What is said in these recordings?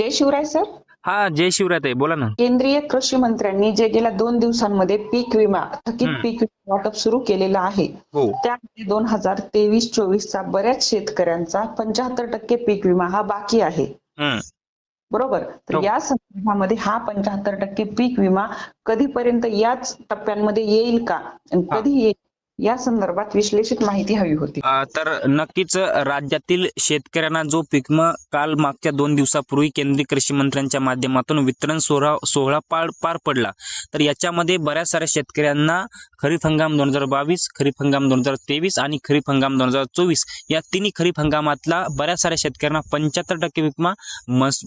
जय Shivray sir हा जय शिवराय ताई बोला ना केंद्रीय कृषी मंत्र्यांनी जे गेल्या दोन दिवसांमध्ये पीक विमा थकीत. पीक विमा वाटप सुरू केलेलं आहे हो त्यामध्ये दोन हजार तेवीस चोवीस चा बऱ्याच शेतकऱ्यांचा पंच्याहत्तर टक्के पीक विमा हा बाकी आहे. बरोबर तर हो. या संदर्भामध्ये हा पंच्याहत्तर टक्के पीक विमा कधीपर्यंत याच टप्प्यांमध्ये येईल का. कधी येईल या संदर्भात विश्लेषित माहिती हवी होती. तर नक्कीच राज्यातील शेतकऱ्यांना जो पीक काल मागच्या दोन दिवसापूर्वी केंद्रीय कृषी मंत्र्यांच्या माध्यमातून वितरण सोहळा सोहळा पार पार पडला. तर याच्यामध्ये बऱ्याच साऱ्या शेतकऱ्यांना खरीप हंगाम दोन हजार बावीस खरीप हंगाम दोन हजार तेवीस आणि खरीप हंगाम दोन हजार चोवीस या तिन्ही खरीप हंगामातला बऱ्याच साऱ्या शेतकऱ्यांना पंच्याहत्तर टक्के विकमा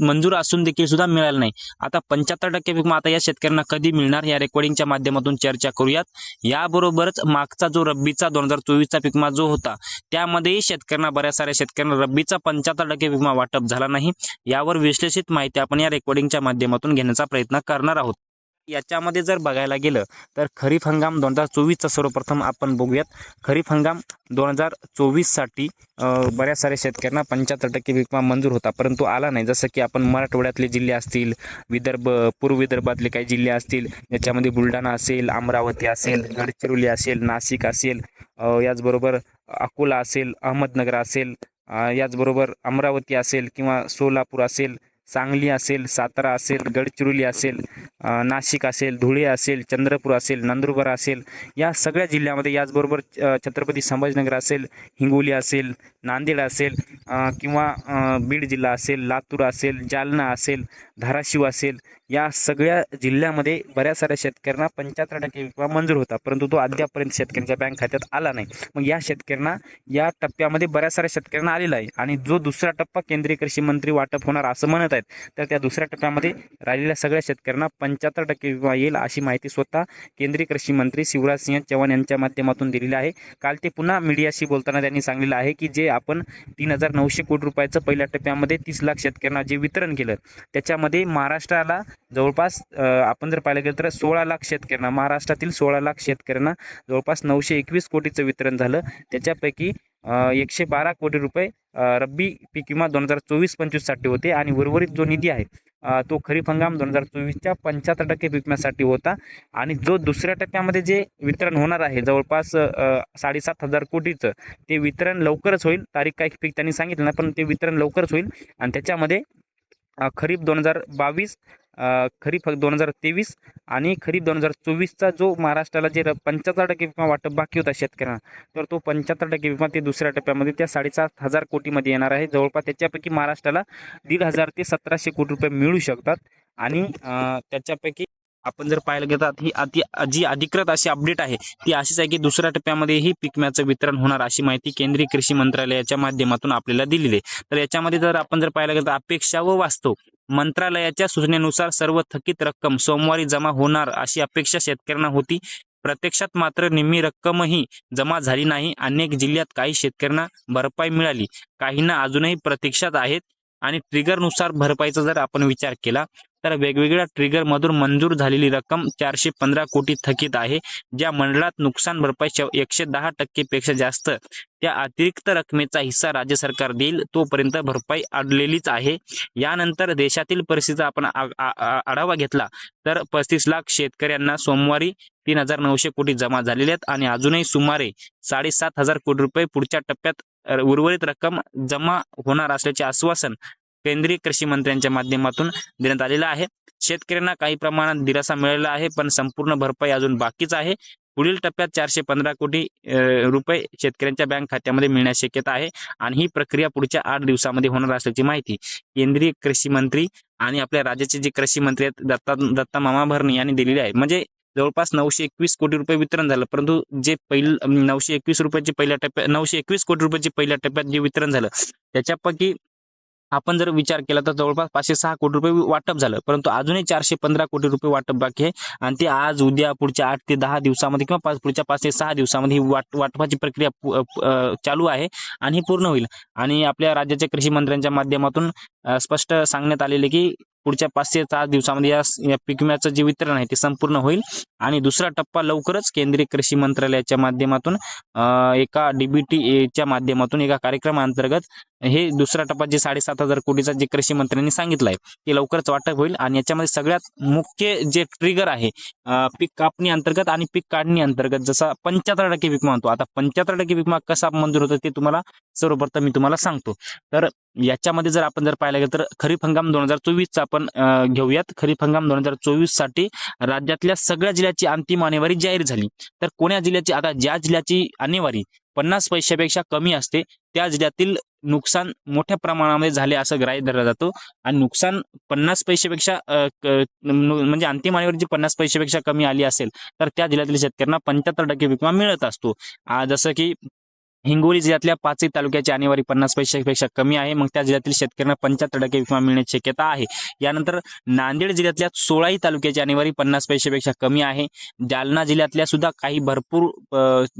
मंजूर असून देखील सुद्धा मिळाला नाही. आता पंच्याहत्तर टक्के विकमा आता या शेतकऱ्यांना कधी मिळणार? या रेकॉर्डिंगच्या माध्यमातून चर्चा करूयात. याबरोबरच मागचा जो रब्बीचा दोन हजार चोवीसचा पिकमा विमा जो होता त्यामध्येही शेतकऱ्यांना बऱ्याच साऱ्या शेतकऱ्यांना रब्बीचा पंच्याहत्तर टक्के विमा वाटप झाला नाही. यावर विश्लेषित माहिती आपण या रेकॉर्डिंगच्या माध्यमातून घेण्याचा प्रयत्न करणार आहोत. याच्यामध्ये जर बघायला गेलं तर खरीप हंगाम दोन हजार चोवीसचा सर्वप्रथम आपण बघूयात. खरीप हंगाम दोन हजार चोवीससाठी बऱ्याच साऱ्या शेतकऱ्यांना पंच्याहत्तर टक्के पीक विमा मंजूर होता. परंतु आला नाही. जसं की आपण मराठवाड्यातले जिल्हे असतील विदर्भ पूर्व विदर्भातले काही जिल्हे असतील याच्यामध्ये बुलढाणा असेल अमरावती असेल गडचिरोली असेल नाशिक असेल याचबरोबर अकोला असेल अहमदनगर असेल याचबरोबर अमरावती असेल किंवा सोलापूर असेल सांगली असेल सातारा असेल गडचिरोली असेल नाशिक असेल धुळे असेल चंद्रपूर असेल नंदुरबार असेल या सगळ्या जिल्ह्यामध्ये याचबरोबर छत्रपती संभाजीनगर असेल हिंगोली असेल नांदेड असेल किंवा बीड जिल्हा असेल लातूर असेल जालना असेल धाराशिव असेल या सगळ्या जिल्ह्यामध्ये बऱ्याच साऱ्या शेतकऱ्यांना पंच्याहत्तर टक्के विमा मंजूर होता. परंतु तो अद्यापर्यंत शेतकऱ्यांच्या बँक खात्यात आला नाही. मग या शेतकऱ्यांना या टप्प्यामध्ये बऱ्याच साऱ्या शेतकऱ्यांना आलेला आहे. आणि जो दुसरा टप्पा केंद्रीय कृषी मंत्री वाटप होणार असं म्हणत आहेत तर त्या दुसऱ्या टप्प्यामध्ये राहिलेल्या सगळ्या शेतकऱ्यांना पंच्याहत्तर टक्के विमा येईल अशी माहिती स्वतः केंद्रीय कृषी मंत्री शिवराज सिंह चौहान यांच्या माध्यमातून दिलेली आहे. काल ते पुन्हा मीडियाशी बोलताना त्यांनी सांगितलं आहे की जे आपण तीन हजार नऊशे कोटी रुपयाचं पहिल्या टप्प्यामध्ये तीस लाख शेतकऱ्यांना जे वितरण केलं त्याच्यामध्ये महाराष्ट्राला जवळपास आपण जर पाहिलं गेलं तर सोळा लाख शेतकऱ्यांना महाराष्ट्रातील सोळा लाख शेतकऱ्यांना जवळपास नऊशे एकवीस कोटीचं वितरण झालं. त्याच्यापैकी एकशे बारा कोटी रुपये रब्बी पीक विमा दोन हजार चोवीस पंचवीससाठी होते आणि उर्वरित जो निधी आहे तो खरीप हंगाम दोन हजार चोवीसच्या पंच्याहत्तर टक्के विकण्यासाठी होता. आणि जो दुसऱ्या टप्प्यामध्ये जे वितरण होणार आहे जवळपास साडेसात हजार कोटीचं ते वितरण लवकरच होईल. तारीख काही पीक त्यांनी सांगितलं ना पण ते वितरण लवकरच होईल. आणि त्याच्यामध्ये खरीप दोन हजार बावीस खरीप दोन हजार तेवीस आणि खरीप दोन हजार चोवीसचा जो महाराष्ट्राला जे पंच्याहत्तर टक्के विमा वाटप बाकी होता शेतकऱ्यांना तर तो पंच्याहत्तर टक्के विमा ते दुसऱ्या टप्प्यामध्ये त्या साडेसात हजार कोटीमध्ये येणार आहे. जवळपास त्याच्यापैकी महाराष्ट्राला दीड हजार ते सतराशे कोटी रुपये मिळू शकतात. आणि त्याच्यापैकी आपण जर पाहायला गेलं ही अति जी अधिकृत अशी अपडेट आहे ती अशीच आहे की दुसऱ्या टप्प्यामध्येही पिकम्याचं वितरण होणार अशी माहिती केंद्रीय कृषी मंत्रालयाच्या माध्यमातून आपल्याला दिलेली आहे. तर याच्यामध्ये जर आपण जर पाहायला गेलं तर अपेक्षा व वास्तव मंत्रालयाच्या सूचनेनुसार सर्व थकीत रक्कम सोमवारी जमा होणार अशी अपेक्षा शेतकऱ्यांना होती. प्रत्यक्षात मात्र निम्मी रक्कमही जमा झाली नाही. अनेक जिल्ह्यात काही शेतकऱ्यांना भरपाई मिळाली. काहींना अजूनही प्रतीक्षात आहेत. आणि ट्रिगरनुसार भरपाईचा जर आपण विचार केला तर वेगवेगळ्या ट्रिगर मधून मंजूर झालेली रक्कम चारशे पंधरा कोटी थकीत आहे ज्या मंडळात नुकसान भरपाई एकशे दहा टक्केपेक्षा जास्त त्या अतिरिक्त रकमेचा हिस्सा राज्य सरकार देईल तोपर्यंत भरपाई अडलेलीच आहे. यानंतर देशातील परिस्थितीचा आपण आढावा घेतला तर पस्तीस लाख शेतकऱ्यांना सोमवारी तीन हजार नऊशे कोटी जमा झालेले आहेत आणि अजूनही सुमारे साडेसात हजार कोटी रुपये पुढच्या टप्प्यात उर्वरित रक्कम जमा होणार असल्याचे आश्वासन केंद्रीय कृषी मंत्र्यांच्या माध्यमातून देण्यात आलेलं आहे. शेतकऱ्यांना काही प्रमाणात दिलासा मिळालेला आहे पण संपूर्ण भरपाई अजून बाकीच आहे. पुढील टप्प्यात चारशे पंधरा कोटी रुपये शेतकऱ्यांच्या बँक खात्यामध्ये मिळण्याची शक्यता आहे आणि ही प्रक्रिया पुढच्या आठ दिवसामध्ये होणार असल्याची माहिती केंद्रीय कृषी मंत्री आणि आपल्या राज्याचे जे कृषी मंत्री आहेत दत्ता दत्ता मामा भरणे यांनी दिलेली आहे. म्हणजे जवळपास नऊशे एकवीस कोटी रुपये वितरण झालं. परंतु जे पहिलं नऊशे एकवीस रुपयाचे पहिल्या टप्प्यात नऊशे एकवीस कोटी रुपयाचे पहिल्या टप्प्यात जे वितरण झालं त्याच्यापैकी आपण जर विचार केला तर जवळपास पाचशे सहा कोटी रुपये वाटप झालं. परंतु अजूनही चारशे पंधरा कोटी रुपये वाटप बाकी आहे. आणि ते आज उद्या पुढच्या आठ ते दहा दिवसामध्ये किंवा पाच पुढच्या पाच ते सहा दिवसामध्ये ही वाट वाटपाची प्रक्रिया चालू आहे आणि ही पूर्ण होईल. आणि आपल्या राज्याच्या कृषी मंत्र्यांच्या माध्यमातून स्पष्ट सांगण्यात आलेले की पुढच्या पाच ते सहा दिवसामध्ये या पीक विम्याचं जे वितरण आहे ते संपूर्ण होईल. आणि दुसरा टप्पा लवकरच केंद्रीय कृषी मंत्रालयाच्या माध्यमातून अं, एका डीबीटीच्या माध्यमातून एका कार्यक्रमाअंतर्गत हे दुसरा टप्पा जे साडेसात हजार कोटीचा जे कृषी मंत्र्यांनी सांगितलं आहे ते लवकरच वाटप होईल आणि याच्यामध्ये सगळ्यात मुख्य जे ट्रिगर आहे पीक कापणी अंतर्गत आणि पीक काढणी अंतर्गत जसा पंच्याहत्तर टक्के विमा म्हणतो आता पंच्याहत्तर टक्के विमा कसा मंजूर होतो ते तुम्हाला सर्वप्रथम मी तुम्हाला सांगतो. तर याच्यामध्ये जर आपण जर पाहायला गेलं तर खरीप हंगाम दोन हजार चोवीसचा आपण घेऊयात. खरीप हंगाम दोन हजार चोवीससाठी राज्यातल्या सगळ्या जिल्ह्याची अंतिम आणेवारी जाहीर झाली. तर कोण्या जिल्ह्याची? आता ज्या जिल्ह्याची आणेवारी पन्नास पैशापेक्षा कमी असते. त्या जिल्ह्यातील नुकसान मोठ्या प्रमाणामध्ये झाले असं ग्राह्य धरला जातो. आणि नुकसान पन्नास पैशापेक्षा म्हणजे अंतिम आणीवर जी पन्नास पैशापेक्षा कमी आली असेल तर त्या जिल्ह्यातील शेतकऱ्यांना पंच्याहत्तर टक्के विमा मिळत असतो. जसं की हिंगोली जिल्ह्यातल्या पाचही तालुक्याची आणेवारी पन्नास पैशापेक्षा कमी आहे. मग त्या जिल्ह्यातील शेतकऱ्यांना पंच्याहत्तर टक्के विमा मिळण्याची शक्यता आहे. यानंतर नांदेड जिल्ह्यातल्या सोळाही तालुक्याची आणेवारी पन्नास पैशापेक्षा कमी आहे. जालना जिल्ह्यातल्या सुद्धा काही भरपूर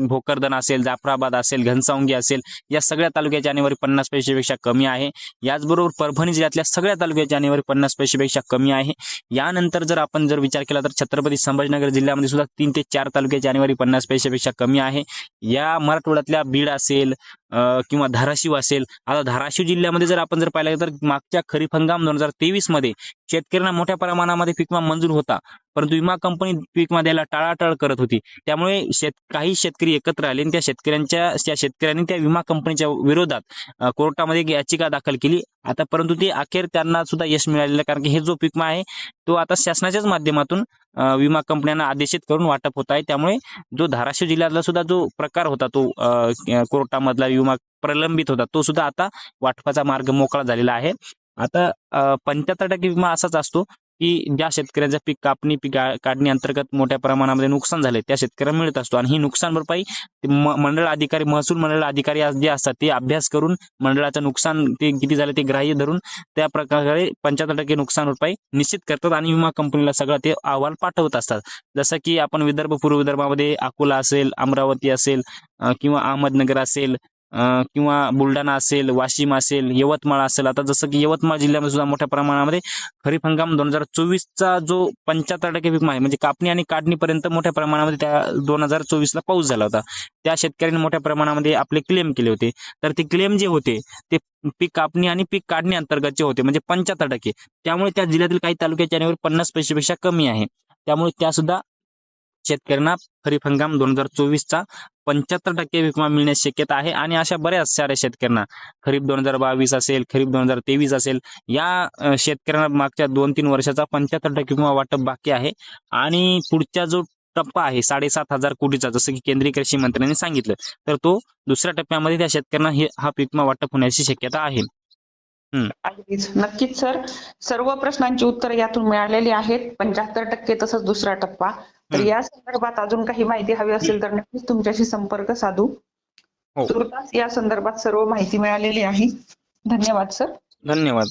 भोकरदन असेल जाफराबाद असेल घनसावंगी असेल या सगळ्या तालुक्याची आणेवारी पन्नास पैशापेक्षा कमी आहे. याचबरोबर परभणी जिल्ह्यातल्या सगळ्या तालुक्याची आणेवारी पन्नास पैशापेक्षा कमी आहे. यानंतर जर आपण जर विचार केला तर छत्रपती संभाजीनगर जिल्ह्यामध्ये सुद्धा तीन ते चार तालुक्याची आणेवारी पन्नास पैशापेक्षा कमी आहे. या मराठवाड्यातल्या बीड असेल अ, किंवा धाराशिव असेल. आता धाराशिव जिल्ह्यामध्ये जर आपण जर पाहिलं तर मागच्या खरीप हंगाम दोन हजार तेवीसमध्ये शेतकऱ्यांना मोठ्या प्रमाणामध्ये पीक विमा मंजूर होता. परंतु विमा कंपनी पीक विमा द्यायला टाळाटाळ करत होती. त्यामुळे शेत काही शेतकरी एकत्र आले आणि त्या शेतकऱ्यांच्या त्या शेतकऱ्यांनी त्या विमा कंपनीच्या विरोधात कोर्टामध्ये याचिका दाखल केली. आता परंतु ती अखेर त्यांना सुद्धा यश मिळालेलं कारण की हे जो पीक विमा आहे तो आता शासनाच्याच माध्यमातून विमा कंपन्यांना आदेशित करून वाटप होत आहे. त्यामुळे जो धाराशिव जिल्ह्यातला सुद्धा जो प्रकार होता तो कोर्टामधला विमा प्रलंबित होता तो सुद्धा आता वाटपाचा मार्ग मोकळा झालेला आहे. आता पंच्याहत्तर टक्के विमा असाच असतो. की ज्या शेतकऱ्यांचा पीक कापणी पीक काढणी अंतर्गत मोठ्या प्रमाणामध्ये नुकसान झाले त्या शेतकऱ्यांना मिळत असतो. आणि ही नुकसान भरपाई मंडळ अधिकारी महसूल मंडळ अधिकारी आज जे असतात ते अभ्यास करून मंडळाचं नुकसान ते किती झाले ते ग्राह्य धरून त्या प्रकारे पंच्याहत्तर टक्के नुकसान भरपाई निश्चित करतात आणि विमा कंपनीला सगळं ते अहवाल पाठवत असतात. जसं की आपण विदर्भ पूर्व विदर्भामध्ये अकोला असेल अमरावती असेल किंवा अहमदनगर असेल किंवा बुलढाणा असेल वाशिम असेल यवतमाळ असेल आता जसं की यवतमाळ जिल्ह्यामध्ये सुद्धा मोठ्या प्रमाणामध्ये खरीप हंगाम दोन हजार चोवीसचा जो पंच्याहत्तर टक्के विमा आहे म्हणजे कापणी आणि काढणीपर्यंत मोठ्या प्रमाणामध्ये त्या दोन हजार चोवीसला पाऊस झाला होता. त्या शेतकऱ्यांनी मोठ्या प्रमाणामध्ये आपले क्लेम केले होते. तर ते क्लेम जे होते ते पीक कापणी आणि पीक काढणी अंतर्गतचे होते म्हणजे पंच्याहत्तर टक्के. त्यामुळे त्या जिल्ह्यातील काही तालुक्याच्या पन्नास पैसेपेक्षा कमी आहे. त्यामुळे त्या सुद्धा शेतकऱ्यांना खरीप हंगाम दोन हजार चोवीसचा पंच्याहत्तर टक्के विमा मिळण्याची शक्यता आहे आणि अशा बऱ्याच साऱ्या शेतकऱ्यांना खरीप दोन हजार बावीस असेल खरीप दोन हजार तेवीस असेल या शेतकऱ्यांना मागच्या दोन तीन वर्षाचा पंच्याहत्तर टक्के विमा वाटप बाकी आहे. आणि पुढचा जो टप्पा आहे साडेसात हजार कोटीचा जसं की केंद्रीय कृषी मंत्र्यांनी सांगितलं तर तो दुसऱ्या टप्प्यामध्ये त्या शेतकऱ्यांना हे हा पीक विमा वाटप होण्याची शक्यता आहे. नक्कीच सर. सर्व प्रश्नांची उत्तर यातून मिळालेली आहेत. पंच्याहत्तर टक्के तसंच दुसरा टप्पा. तर. या संदर्भात अजून काही माहिती हवी असेल तर नक्कीच तुमच्याशी संपर्क साधू हो. तुर्तास या संदर्भात सर्व माहिती मिळालेली आहे धन्यवाद सर धन्यवाद